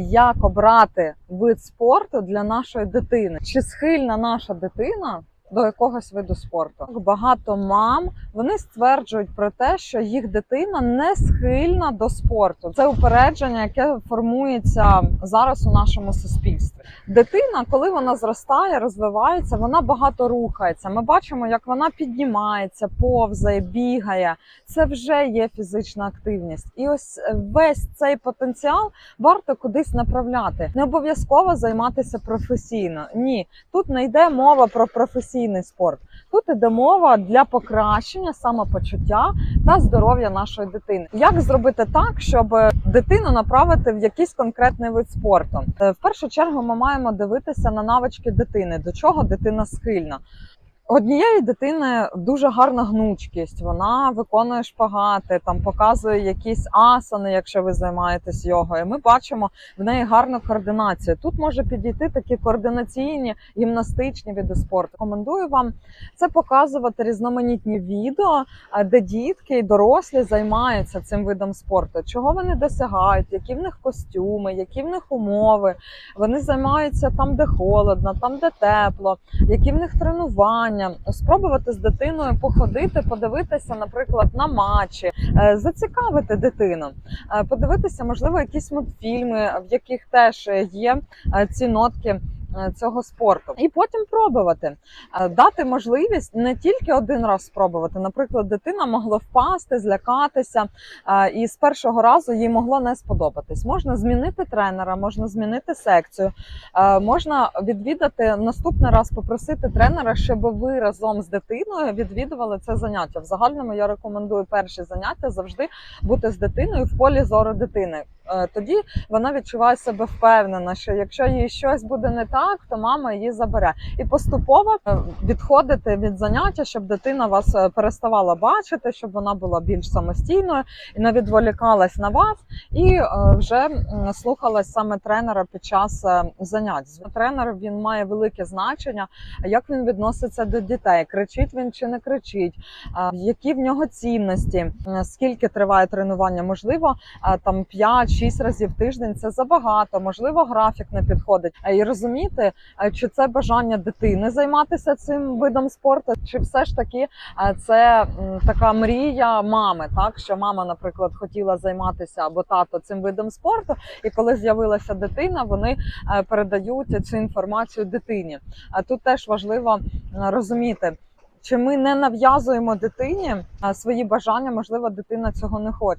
як обрати вид спорту для нашої дитини. Чи схильна наша дитина до якогось виду спорту? Багато мам вони стверджують про те, що їх дитина не схильна до спорту. Це упередження, яке формується зараз у нашому суспільстві. Дитина, коли вона зростає, розвивається, вона багато рухається. Ми бачимо, як вона піднімається, повзає, бігає. Це вже є фізична активність, і ось весь цей потенціал варто кудись направляти. Не обов'язково займатися професійно. Ні, тут не йде мова про професійний спорт. Тут іде мова для покращення самопочуття та здоров'я нашої дитини. Як зробити так, щоб дитину направити в якийсь конкретний вид спорту? Е, В першу чергу ми маємо дивитися на навички дитини, до чого дитина схильна. Однієї дитини дуже гарна гнучкість. Вона виконує шпагати, там показує якісь асани, якщо ви займаєтесь йогою. Ми бачимо в неї гарну координацію. Тут може підійти такі координаційні гімнастичні види спорту. Рекомендую вам це показувати різноманітні відео, е, де дітки і дорослі займаються цим видом спорту. Чого вони досягають, які в них костюми, які в них умови. Вони займаються там, де холодно, там, де тепло, які в них тренування. Спробувати з дитиною походити, подивитися, наприклад, на матчі, е, зацікавити дитину, Е, подивитися, можливо, якісь мультфільми, в яких теж є е, ці нотки. Е, Цього спорту, і потім пробувати, Е, дати можливість не тільки один раз спробувати. Наприклад, дитина могла впасти, злякатися, е, і з першого разу їй могло не сподобатись. Можна змінити тренера, можна змінити секцію, можна відвідати наступний раз, попросити тренера, щоб ви разом з дитиною відвідували це заняття. В загальному я рекомендую перші заняття завжди бути з дитиною в полі зору дитини. Е, тоді вона відчуває себе впевнена, що якщо їй щось буде не так, то мама її забере. І поступово е, відходити від заняття, щоб дитина вас е, переставала бачити, щоб вона була більш самостійною і не відволікалась на вас, і вже слухалась саме тренера під час занять. Тренер він має велике значення, як він відноситься до дітей, кричить він чи не кричить, які в нього цінності, скільки триває тренування, можливо, там 5 6 разів в тиждень це забагато, можливо, графік не підходить. І розуміти, чи це бажання дитини займатися цим видом спорту, чи все ж таки це така мрія мами, так що мама, наприклад, хотіла займатися або тато цим видом спорту, і коли з'явилася дитина, вони передають цю інформацію дитині. А тут теж важливо розуміти. Чи ми не нав'язуємо дитині свої бажання? Можливо, дитина цього не хоче.